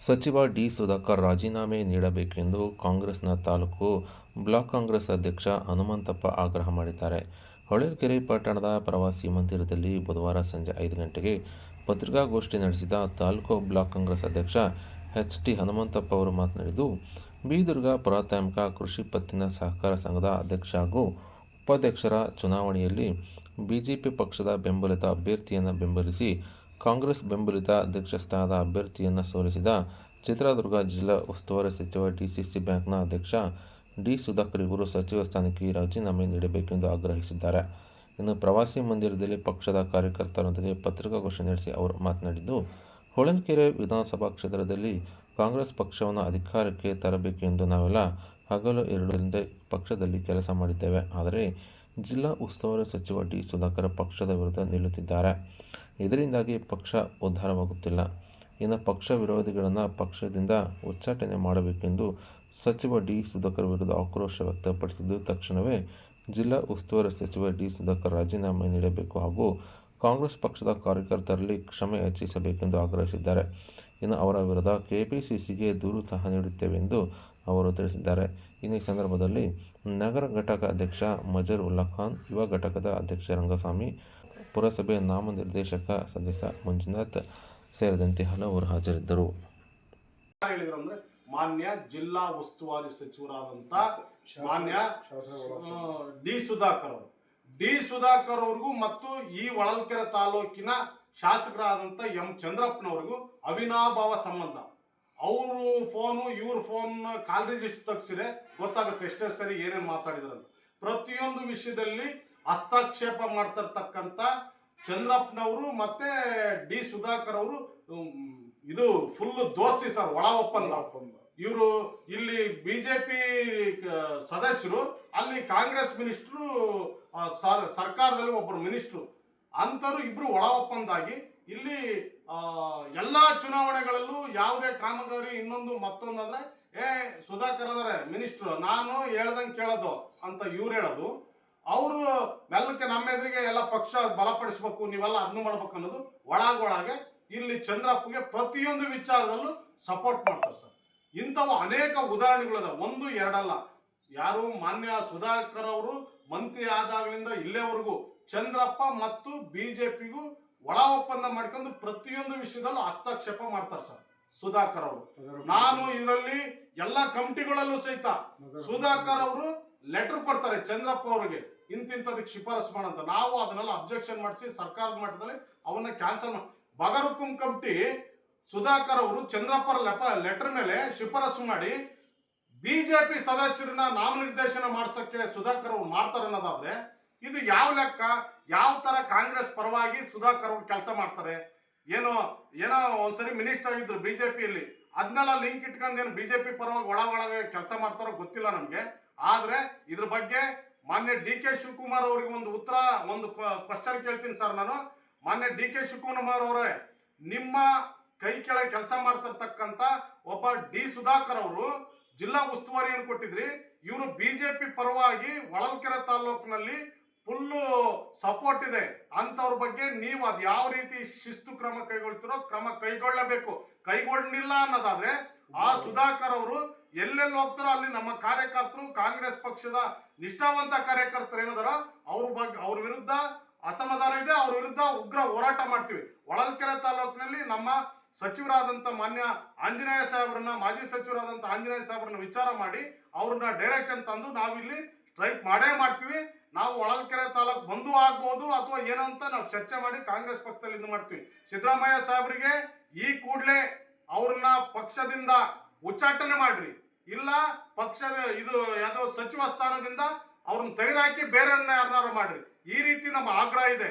ಸಚಿವ ಡಿ ಸುಧಾಕರ್ ರಾಜೀನಾಮೆ ನೀಡಬೇಕೆಂದು ಕಾಂಗ್ರೆಸ್ನ ತಾಲೂಕು ಬ್ಲಾಕ್ ಕಾಂಗ್ರೆಸ್ ಅಧ್ಯಕ್ಷ ಹನುಮಂತಪ್ಪ ಆಗ್ರಹ ಮಾಡಿದ್ದಾರೆ. ಹೊಳಲ್ಕೆರೆ ಪಟ್ಟಣದ ಪ್ರವಾಸಿ ಮಂದಿರದಲ್ಲಿ ಬುಧವಾರ ಸಂಜೆ ಐದು ಗಂಟೆಗೆ ಪತ್ರಿಕಾಗೋಷ್ಠಿ ನಡೆಸಿದ ತಾಲೂಕು ಬ್ಲಾಕ್ ಕಾಂಗ್ರೆಸ್ ಅಧ್ಯಕ್ಷ ಎಚ್. ಟಿ. ಹನುಮಂತಪ್ಪ ಅವರು ಮಾತನಾಡಿದ್ದು, ಬಿ-ದುರ್ಗ ಪ್ರಾಥಮಿಕ ಕೃಷಿ ಪತ್ತಿನ ಸಹಕಾರ ಸಂಘದ ಅಧ್ಯಕ್ಷ ಹಾಗೂ ಉಪಾಧ್ಯಕ್ಷರ ಚುನಾವಣೆಯಲ್ಲಿ ಬಿಜೆಪಿ ಪಕ್ಷದ ಬೆಂಬಲಿತ ಅಭ್ಯರ್ಥಿಯನ್ನು ಬೆಂಬಲಿಸಿ ಕಾಂಗ್ರೆಸ್ ಬೆಂಬಲಿತ ಅಧ್ಯಕ್ಷ ಸ್ಥಾನದ ಅಭ್ಯರ್ಥಿಯನ್ನು ಸೋಲಿಸಿದ ಚಿತ್ರದುರ್ಗ ಜಿಲ್ಲಾ ಉಸ್ತುವಾರಿ ಸಚಿವ ಡಿಸಿಸಿ ಬ್ಯಾಂಕ್ನ ಅಧ್ಯಕ್ಷ ಡಿ. ಸುಧಾಕರ್ ಇವರು ಸಚಿವ ಸ್ಥಾನಕ್ಕೆ ರಾಜೀನಾಮೆ ನೀಡಬೇಕೆಂದು ಆಗ್ರಹಿಸಿದ್ದಾರೆ. ಇನ್ನು ಪ್ರವಾಸಿ ಮಂದಿರದಲ್ಲಿ ಪಕ್ಷದ ಕಾರ್ಯಕರ್ತರೊಂದಿಗೆ ಪತ್ರಿಕಾಗೋಷ್ಠಿ ನಡೆಸಿ ಅವರು ಮಾತನಾಡಿದ್ದು, ಹೊಳನ್ಕೆರೆ ವಿಧಾನಸಭಾ ಕ್ಷೇತ್ರದಲ್ಲಿ ಕಾಂಗ್ರೆಸ್ ಪಕ್ಷವನ್ನು ಅಧಿಕಾರಕ್ಕೆ ತರಬೇಕೆಂದು ನಾವೆಲ್ಲ ಹಗಲು ಎರಡರಿಂದ ಪಕ್ಷದಲ್ಲಿ ಕೆಲಸ ಮಾಡಿದ್ದೇವೆ. ಆದರೆ ಜಿಲ್ಲಾ ಉಸ್ತುವಾರಿ ಸಚಿವ ಡಿ. ಸುಧಾಕರ್ ಪಕ್ಷದ ವಿರುದ್ಧ ನಿಲ್ಲುತ್ತಿದ್ದಾರೆ. ಇದರಿಂದಾಗಿ ಪಕ್ಷ ಉದ್ಧಾರವಾಗುತ್ತಿಲ್ಲ. ಇನ್ನು ಪಕ್ಷ ವಿರೋಧಿಗಳನ್ನು ಪಕ್ಷದಿಂದ ಉಚ್ಚಾಟನೆ ಮಾಡಬೇಕೆಂದು ಸಚಿವ ಡಿ. ಸುಧಾಕರ್ ವಿರುದ್ಧ ಆಕ್ರೋಶ ವ್ಯಕ್ತಪಡಿಸಿದ್ದು, ತಕ್ಷಣವೇ ಜಿಲ್ಲಾ ಉಸ್ತುವಾರಿ ಸಚಿವ ಡಿ. ಸುಧಾಕರ್ ರಾಜೀನಾಮೆ ನೀಡಬೇಕು ಹಾಗೂ ಕಾಂಗ್ರೆಸ್ ಪಕ್ಷದ ಕಾರ್ಯಕರ್ತರಲ್ಲಿ ಕ್ಷಮೆ ಯಾಚಿಸಬೇಕೆಂದು ಆಗ್ರಹಿಸಿದ್ದಾರೆ. ಇನ್ನು ಅವರ ವಿರುದ್ಧ ಕೆಪಿಸಿಸಿಗೆ ದೂರು ಸಹ ನೀಡುತ್ತೇವೆ ಎಂದು ಅವರು ತಿಳಿಸಿದ್ದಾರೆ. ಇನ್ನು ಈ ಸಂದರ್ಭದಲ್ಲಿ ನಗರ ಘಟಕ ಅಧ್ಯಕ್ಷ ಮಜರ್ ಉಲ್ಲಾಖಾನ್, ಯುವ ಘಟಕದ ಅಧ್ಯಕ್ಷ ರಂಗಸ್ವಾಮಿ, ಪುರಸಭೆಯ ನಾಮನಿರ್ದೇಶಕ ಸದಸ್ಯ ಮಂಜುನಾಥ್ ಸೇರಿದಂತೆ ಹಲವರು ಹಾಜರಿದ್ದರು. ಹೇಳಿದ್ರು ಅಂದ್ರೆ ಮಾನ್ಯ ಜಿಲ್ಲಾ ಉಸ್ತುವಾರಿ ಸಚಿವರಾದಂತ ಮಾನ್ಯ ಡಿ ಸುಧಾಕರ್ ಅವರು ಡಿ ಸುಧಾಕರ್ ಅವ್ರಿಗೂ ಮತ್ತು ಈ ಹೊಳಲ್ಕೆರೆ ತಾಲೂಕಿನ ಶಾಸಕರಾದಂತ ಎಂ ಚಂದ್ರಪ್ಪನವ್ರಿಗೂ ಅವಿನಾಭಾವ ಸಂಬಂಧ ಅವರು ಫೋನು ಇವ್ರ ಫೋನ್ ಕಾಲ್ ರಿಜಿಸ್ಟರ್ ತಗ್ಸಿದ್ರೆ ಗೊತ್ತಾಗುತ್ತೆ ಎಷ್ಟೇ ಸರಿ ಏನೇನು ಮಾತಾಡಿದ್ರಂತ. ಪ್ರತಿಯೊಂದು ವಿಷಯದಲ್ಲಿ ಹಸ್ತಕ್ಷೇಪ ಮಾಡ್ತಿರ್ತಕ್ಕಂಥ ಚಂದ್ರಪ್ಪನವರು ಮತ್ತೆ ಡಿ ಸುಧಾಕರ್ ಅವರು ಇದು ಫುಲ್ ದೋಸ್ತಿ ಸರ್ ಒಳ ಒಪ್ಪಂದ ಇವರು ಇಲ್ಲಿ ಬಿಜೆಪಿ ಸದಸ್ಯರು ಅಲ್ಲಿ ಕಾಂಗ್ರೆಸ್ ಮಿನಿಸ್ಟ್ರು ಸರ್- ಸರ್ಕಾರದಲ್ಲಿ ಒಬ್ಬರು ಮಿನಿಸ್ಟ್ರು ಅಂತರು ಇಬ್ಬರು ಒಳ ಒಪ್ಪಂದಾಗಿ ಇಲ್ಲಿ ಎಲ್ಲಾ ಚುನಾವಣೆಗಳಲ್ಲೂ ಯಾವುದೇ ಕಾಮಗಾರಿ ಇನ್ನೊಂದು ಮತ್ತೊಂದು ಅಂದ್ರೆ ಏ, ಸುಧಾಕರ್ ಅದರ ಮಿನಿಸ್ಟ್ರು, ನಾನು ಹೇಳ್ದಂಗೆ ಕೇಳೋದು ಅಂತ ಇವ್ರು ಹೇಳೋದು. ಅವರು ಮೆಲ್ಲಕ್ಕೆ ನಮ್ಮ ಎದುರಿಗೆ ಎಲ್ಲ ಪಕ್ಷ ಬಲಪಡಿಸ್ಬೇಕು, ನೀವೆಲ್ಲ ಅದನ್ನು ಮಾಡ್ಬೇಕು ಅನ್ನೋದು ಒಳಗೊಳಗೆ ಇಲ್ಲಿ ಚಂದ್ರಪ್ಪಗೆ ಪ್ರತಿಯೊಂದು ವಿಚಾರದಲ್ಲೂ ಸಪೋರ್ಟ್ ಮಾಡ್ತಾರೆ ಸರ್. ಇಂಥವು ಅನೇಕ ಉದಾಹರಣೆಗಳಿದೆ ಒಂದು, ಎರಡಲ್ಲ. ಯಾರು ಮಾನ್ಯ ಸುಧಾಕರ್ ಅವರು ಮಂತ್ರಿ ಆದಾಗಲಿಂದ ಇಲ್ಲೇವರೆಗೂ ಚಂದ್ರಪ್ಪ ಮತ್ತು ಬಿಜೆಪಿಗೂ ಒಳ ಒಪ್ಪಂದ ಮಾಡ್ಕೊಂಡು ಪ್ರತಿಯೊಂದು ವಿಷಯದಲ್ಲೂ ಹಸ್ತಕ್ಷೇಪ ಮಾಡ್ತಾರೆ ಸರ್. ಸುಧಾಕರ್ ಅವರು. ನಾನು ಇದರಲ್ಲಿ ಎಲ್ಲ ಕಮಿಟಿಗಳಲ್ಲೂ ಸಹಿತ ಸುಧಾಕರ್ ಅವರು ಲೆಟರ್ ಕೊಡ್ತಾರೆ ಚಂದ್ರಪ್ಪ ಅವರಿಗೆ. ಇಂತಿಂತದಕ್ಕೆ ಶಿಫಾರಸು ಮಾಡಂತ ನಾವು ಅದನ್ನೆಲ್ಲ ಅಬ್ಜೆಕ್ಷನ್ ಮಾಡಿಸಿ ಸರ್ಕಾರದ ಮಟ್ಟದಲ್ಲಿ ಅವನ್ನ ಕ್ಯಾನ್ಸಲ್ ಬಗರುಕುಂ ಕಮಿಟಿ ಸುಧಾಕರ್ ಅವರು ಚಂದ್ರಪ್ಪರ ಲೆಪ ಲೆಟರ್ ಮೇಲೆ ಶಿಫಾರಸು ಮಾಡಿ ಬಿಜೆಪಿ ಸದಸ್ಯರನ್ನ ನಾಮನಿರ್ದೇಶನ ಮಾಡ್ಸಕ್ಕೆ ಸುಧಾಕರ್ ಅವರು ಮಾಡ್ತಾರೆ ಅನ್ನೋದಾದ್ರೆ ಇದು ಯಾವ ಲೆಕ್ಕ? ಯಾವ ತರ ಕಾಂಗ್ರೆಸ್ ಪರವಾಗಿ ಸುಧಾಕರ್ ಅವ್ರು ಕೆಲಸ ಮಾಡ್ತಾರೆ? ಏನೋ ಏನೋ ಒಂದ್ಸರಿ ಮಿನಿಸ್ಟರ್ ಆಗಿದ್ರು ಬಿಜೆಪಿಯಲ್ಲಿ. ಅದನ್ನೆಲ್ಲ ಲಿಂಕ್ ಇಟ್ಕೊಂಡು ಏನು ಬಿಜೆಪಿ ಪರವಾಗಿ ಒಳ ಕೆಲಸ ಮಾಡ್ತಾರೋ ಗೊತ್ತಿಲ್ಲ ನಮಗೆ. ಆದ್ರೆ ಇದ್ರ ಬಗ್ಗೆ ಮಾನ್ಯ ಡಿ ಕೆ ಶಿವಕುಮಾರ್ ಅವ್ರಿಗೆ ಒಂದು ಉತ್ತರ, ಒಂದು ಕ್ವಶನ್ ಕೇಳ್ತೀನಿ ಸರ್ ನಾನು. ಮಾನ್ಯ ಡಿ ಕೆ ಶಿವಕುಮಾರ್ ಅವರೇ, ನಿಮ್ಮ ಕೈ ಕೆಳಗೆ ಕೆಲಸ ಮಾಡ್ತಿರ್ತಕ್ಕಂಥ ಒಬ್ಬ ಡಿ ಸುಧಾಕರ್ ಅವರು ಜಿಲ್ಲಾ ಉಸ್ತುವಾರಿಯನ್ನು ಕೊಟ್ಟಿದ್ರಿ? ಇವರು ಬಿಜೆಪಿ ಪರವಾಗಿ ಹೊಳಲ್ಕೆರೆ ತಾಲೂಕಿನಲ್ಲಿ ಫುಲ್ಲು ಸಪೋರ್ಟ್ ಇದೆ. ಅಂಥವ್ರ ಬಗ್ಗೆ ನೀವು ಅದು ಯಾವ ರೀತಿ ಶಿಸ್ತು ಕ್ರಮ ಕೈಗೊಳ್ತಿರೋ ಕ್ರಮ ಕೈಗೊಳ್ಳಬೇಕು. ಕೈಗೊಂಡಿಲ್ಲ ಅನ್ನೋದಾದ್ರೆ ಆ ಸುಧಾಕರ್ ಅವರು ಎಲ್ಲೆಲ್ಲಿ ಹೋಗ್ತಾರೋ ಅಲ್ಲಿ ನಮ್ಮ ಕಾರ್ಯಕರ್ತರು, ಕಾಂಗ್ರೆಸ್ ಪಕ್ಷದ ನಿಷ್ಠಾವಂತ ಕಾರ್ಯಕರ್ತರು ಏನದಾರ ಅವ್ರ ಬಗ್ಗೆ ಅವ್ರ ವಿರುದ್ಧ ಅಸಮಾಧಾನ ಇದೆ, ಅವ್ರ ವಿರುದ್ಧ ಉಗ್ರ ಹೋರಾಟ ಮಾಡ್ತೀವಿ. ಹೊಳಲ್ಕೆರೆ ತಾಲೂಕಿನಲ್ಲಿ ನಮ್ಮ ಸಚಿವರಾದಂಥ ಮಾನ್ಯ ಆಂಜನೇಯ ಸಾಹೇಬ್ರನ್ನ, ಮಾಜಿ ಸಚಿವರಾದಂಥ ಆಂಜನೇಯ ಸಾಹೇಬ್ರನ್ನ ವಿಚಾರ ಮಾಡಿ ಅವ್ರನ್ನ ಡೈರೆಕ್ಷನ್ ತಂದು ನಾವಿಲ್ಲಿ ಸ್ಟ್ರೈಕ್ ಮಾಡೇ ಮಾಡ್ತೀವಿ. ನಾವು ಹೊಳಲ್ಕೆರೆ ತಾಲೂಕು ಬಂದು ಆಗ್ಬೋದು ಅಥವಾ ಏನಂತ ನಾವು ಚರ್ಚೆ ಮಾಡಿ ಕಾಂಗ್ರೆಸ್ ಪಕ್ಷದಲ್ಲಿ ಇದು ಮಾಡ್ತೀವಿ. ಸಿದ್ದರಾಮಯ್ಯ ಸಾಹೇಬ್ರಿಗೆ ಈ ಕೂಡಲೇ ಅವ್ರನ್ನ ಪಕ್ಷದಿಂದ ಉಚ್ಚಾಟನೆ ಮಾಡ್ರಿ. ಇಲ್ಲ ಪಕ್ಷದ ಇದು ಯಾವುದೋ ಸಚಿವ ಸ್ಥಾನದಿಂದ ಅವ್ರನ್ನ ತೆಗೆದಾಕಿ ಬೇರೆಯವ್ರನ್ನ ಯಾರನ್ನಾರು ಮಾಡ್ರಿ. ಈ ರೀತಿ ನಮ್ಮ ಆಗ್ರಹ ಇದೆ.